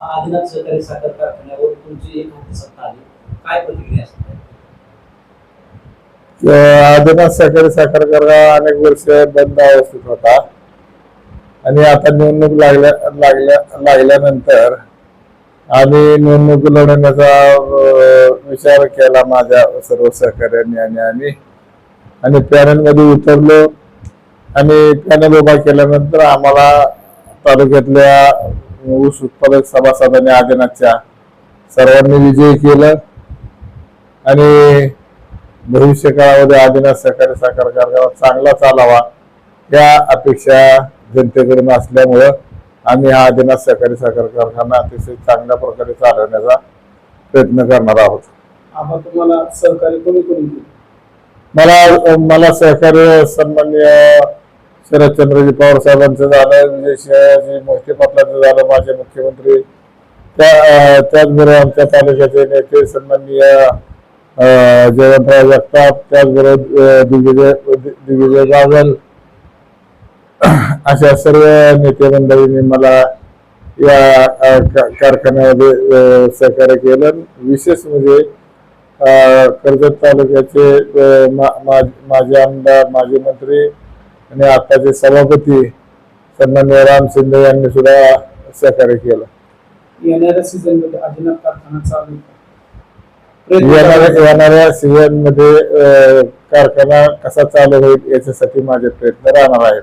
आदिनाथ सहकारी साखर कारखान्यावर तुमची एक मोठी सत्ता आली. काय प्रतिक्रिया असते? आदिनाथ सहकारी साखर कारखाना अनेक वर्ष बंद अवस्थेत होता. आणि आता निवडणूक लागल्या लागल्या लागल्यानंतर आम्ही निवडणूक लढवण्याचा विचार केला माझ्या सर्व सहकार्यांनी आणि आम्ही. आणि पॅनलमध्ये उतरलो. आणि पॅनल उभा केल्यानंतर आम्हाला तालुक्यातल्या ऊस उत्पादक सभासदांनी आदिनाथच्या सर्वांनी विजयी केलं आणि भविष्य काळामध्ये आदिनाथ सहकारी साखर कारखाना चांगला चालावा या अपेक्षा जनतेकडून असल्यामुळं आम्ही हा आदिनाथ सहकारी साखर कारखाना अतिशय चांगल्या प्रकारे चालवण्याचा प्रयत्न करणार आहोत तुम्हाला सहकार्य कोणी कोणी? मला मला सहकार्य सन्माननीय शरदचंद्रजी पवार साहेबांचं झालं विजय सिंहजी मोहिते पाटलांचं झालं माझे मुख्यमंत्री. त्या त्याचबरोबर आमच्या तालुक्याचे नेते सन्माननीय अं, जयवंतराव जगताप त्याचबरोबर दिग्विजय दिग्विजय गावल अशा सर्व नेते मंडळींनी मला या कारखान्यामध्ये सहकार्य केलं. विशेष म्हणजे कर्जत तालुक्याचे अं, मा- मा- आमदार माजी मंत्री आणि आताचे सभापती सन्मान्य राम शिंदे यांनी सुद्धा सहकार्य केलं येणाऱ्या सीझनमध्ये कारखाना चालू आहे. प्रयत्न येणाऱ्या करा. येणाऱ्या सीझनमध्ये कारखाना कसा चालू होईल याच्यासाठी माझे प्रयत्न राहणार आहेत